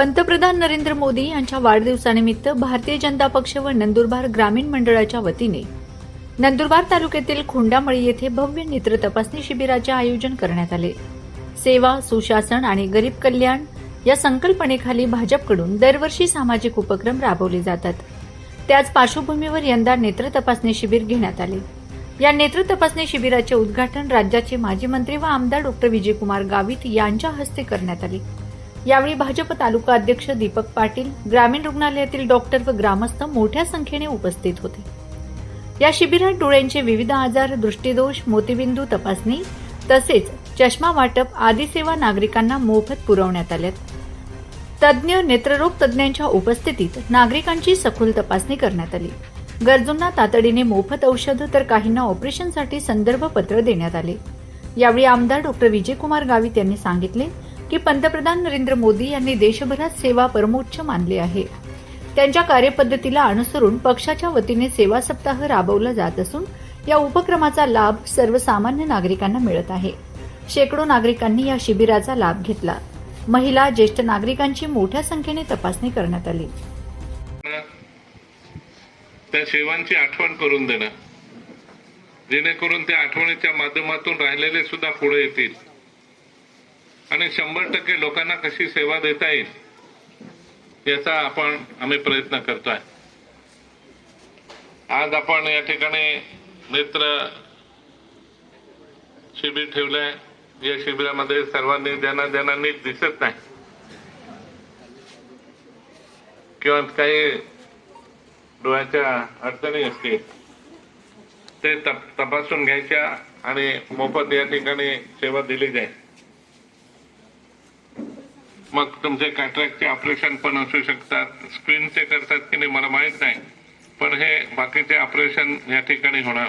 पंतप्रधान नरेंद्र मोदी यांच्या वाढदिवसानिमित्त भारतीय जनता पक्ष व नंदुरबार ग्रामीण मंडळाच्या वतीने नंदुरबार तालुक्यातील खोंडामळी येथे भव्य नेत्र तपासणी शिबिराचे आयोजन करण्यात आले. सेवा सुशासन आणि गरीब कल्याण या संकल्पनेखाली भाजपकडून दरवर्षी सामाजिक उपक्रम राबवले जातात. त्याच पार्श्वभूमीवर यंदा नेत्र तपासणी शिबिर घेण्यात आले. या नेत्र तपासणी शिबिराचे उद्घाटन राज्याचे माजी मंत्री व आमदार डॉक्टर विजयकुमार गावित यांच्या हस्ते करण्यात आले. यावेळी भाजप तालुका अध्यक्ष दीपक पाटील ग्रामीण रुग्णालयातील डॉक्टर व ग्रामस्थ मोठ्या संख्येने उपस्थित होते. या शिबिरात डोळ्यांचे विविध आजार दृष्टीदोष मोतीबिंदू तपासणी तसेच चष्मा वाटप आदी सेवा नागरिकांना मोफत पुरवण्यात आल्यात. तज्ज्ञ नेत्ररोग तज्ज्ञांच्या उपस्थितीत नागरिकांची सखोल तपासणी करण्यात आली. गरजूंना तातडीने मोफत औषधं तर काहींना ऑपरेशनसाठी संदर्भ पत्र देण्यात आले. यावेळी आमदार डॉक्टर विजयकुमार गावित यांनी सांगितले की पंतप्रधान नरेंद्र मोदी यांनी देशभरात सेवा परमोच्च मानली आहे. त्यांच्या कार्यपद्धतीला अनुसरून पक्षाच्या वतीने सेवा सप्ताह राबवला जात असून या उपक्रमाचा लाभ सर्वसामान्य नागरिकांना मिळत आहे. शेकडो नागरिकांनी या शिबिराचा लाभ घेतला. महिला ज्येष्ठ नागरिकांची मोठ्या संख्येने तपासणी करण्यात आली. त्या सेवांची आठवण करून देणं. जेणेकरून त्या आठवणीच्या माध्यमातून राहिलेले सुद्धा पुढे येतील. आणि शंभर टक्के लोकांना कशी सेवा देता येईल याचा आपण आम्ही प्रयत्न करतोय. आज आपण या ठिकाणी नेत्र शिबिर ठेवलंय. या शिबिरामध्ये सर्वांनी ज्यांना ज्यांना नीट दिसत नाही किंवा काही डोळ्याच्या अडचणी असतील ते तप तपासून घ्यायच्या आणि मोफत या ठिकाणी सेवा दिली जाईल. मग तुमचे कॅटरॅक्टचे ऑपरेशन पण असू शकतात. स्क्रीनचे करतात की नाही मला माहीत नाही. पण हे बाकीचे ऑपरेशन या ठिकाणी होणार.